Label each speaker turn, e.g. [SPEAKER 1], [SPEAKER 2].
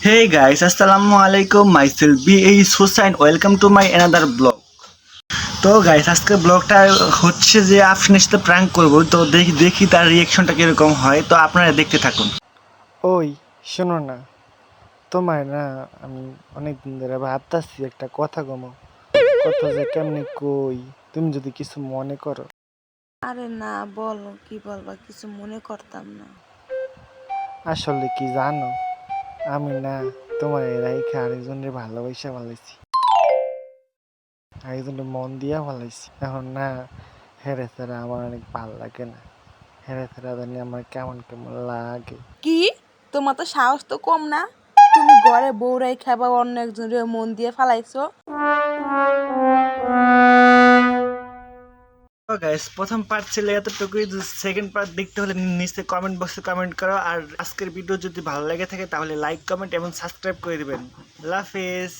[SPEAKER 1] Hey guys, Assalamu alaikum. Myself B.A. Hussain. Welcome to my another blog. তো guys আজকে ব্লগটা হচ্ছে যে আফরিনের সাথে প্র্যাঙ্ক করব তো দেখি দেখি তার রিয়েকশনটা কীরকম হয় তো আপনারা দেখতে থাকুন
[SPEAKER 2] ওই শোনো না তোমার না আমি অনেক দিন ধরে ভাবতাছি একটা কথা গমো কথা যে কেমনি কই তুমি যদি কিছু মনে করো
[SPEAKER 3] আরে না বলো কি বলবা কিছু মনে করতাম না
[SPEAKER 2] আসলে কি জানো আমি না, তোমার রাইখে আরেকজনের ভালোবাসা ভালাইছি। আরেকজনের মন দিয়া ভালাইছি। এখন না, হেরে ফেরা আমার অনেক ভালো লাগে না। হেরে ফেরা জানি আমার কেমন কেমন লাগে।
[SPEAKER 3] কি? তোমার তো সাহস তো কম না? তুমি ঘরে বউরাই খাবা অন্য একজনের মন দিয়ে ফালাইছো?
[SPEAKER 1] গাইস প্রথম পার্ট ছিল এতটুকুই সেকেন্ড পার্ট দেখতে হলে নিচে কমেন্ট বক্সে কমেন্ট করো, আর আজকের ভিডিও যদি ভালো লেগে থাকে তাহলে লাইক কমেন্ট এবং সাবস্ক্রাইব করে দেবেন। লাফেজ